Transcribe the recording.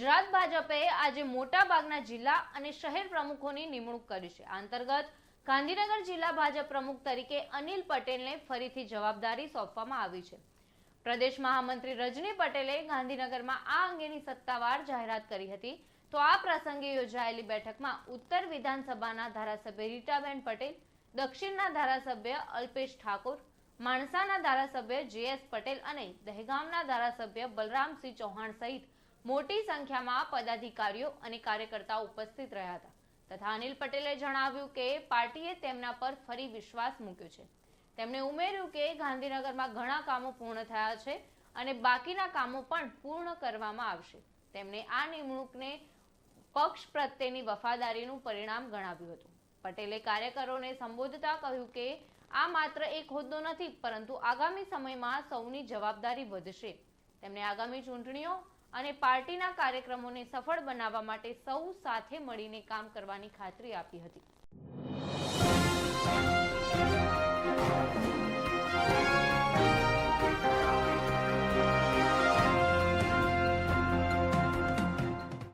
ગુજરાત ભાજપે આજે મોટાભાગના જિલ્લા અને શહેર પ્રમુખોની નિમણૂક કરી છે. આ અંતર્ગત ગાંધીનગર જિલ્લા ભાજપ પ્રમુખ તરીકે અનિલ પટેલને ફરીથી જવાબદારી સોંપવામાં આવી છે. પ્રદેશ મહામંત્રી રજની પટેલે ગાંધીનગરમાં આ અંગેની સત્તાવાર જાહેરાત કરી હતી. તો આ પ્રસંગે યોજાયેલી બેઠકમાં ઉત્તર વિધાનસભાના ધારાસભ્ય રીટાબેન પટેલ, દક્ષિણના ધારાસભ્ય અલ્પેશ ઠાકોર, માણસાના ધારાસભ્ય જેએસ પટેલ અને દહેગામના ધારાસભ્ય બલરામસિંહ ચૌહાણ સહિત મોટી સંખ્યામાં પદાધિકારીઓ અને કાર્યકર્તાઓ ઉપસ્થિત રહ્યા હતા. તથા અનિલ પટેલે જણાવ્યું કે પાર્ટીએ તેમના પર ફરી વિશ્વાસ મૂક્યો છે. તેમણે ઉમેર્યું કે ગાંધીનગરમાં ઘણા કામો પૂર્ણ થયા છે અને બાકીના કામો પણ પૂર્ણ કરવામાં આવશે. તેમણે આ નિમણૂકને પક્ષ પ્રત્યેની વફાદારીનું પરિણામ ગણાવ્યું હતું. પટેલે કાર્યકરોને સંબોધતા કહ્યું કે આ માત્ર એક હોદ્દો નથી, પરંતુ આગામી સમયમાં સૌની જવાબદારી વધશે. તેમણે આગામી ચૂંટણીઓ અને પાર્ટીના કાર્યક્રમોને સફળ બનાવવા માટે સૌ સાથે મળીને કામ કરવાની ખાતરી આપી હતી.